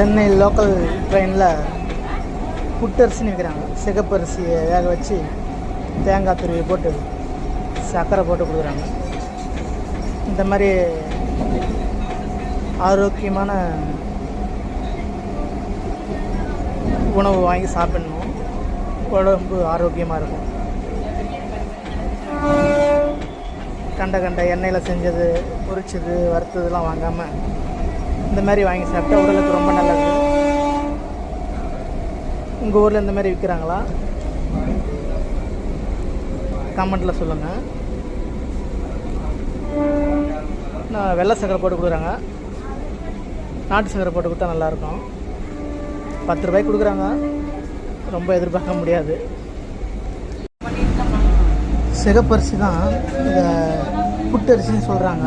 Chennai local ட்ரெயினில் புட்டரிசின்னு விற்கிறாங்க சிகப்பரிசியை வேக வச்சு தேங்காய் துருவி போட்டு சர்க்கரை போட்டு கொடுக்குறாங்க. இந்த மாதிரி ஆரோக்கியமான உணவு வாங்கி சாப்பிடணும். உடம்பு ஆரோக்கியமாக இருக்கும். கண்ட கண்ட எண்ணெயில் செஞ்சது பொரிச்சது வறுத்ததுலாம் வாங்காமல் இந்த மாதிரி வாங்கி சாப்பிட்டா உடலுக்கு ரொம்ப நல்லது உங்கள் ஊரில் இந்த மாதிரி விற்கிறாங்களா கமெண்ட்டில் சொல்லுங்கள் நான் வெள்ளை சக்கரை போட்டு கொடுக்குறாங்க. நாட்டு சக்கரை போட்டு கொடுத்தா நல்லாயிருக்கும். பத்து ரூபாய்க்கு கொடுக்குறாங்க. ரொம்ப எதிர்பார்க்க முடியாது. சிகப்பரிசி தான் இந்த புட்டரிசின்னு சொல்கிறாங்க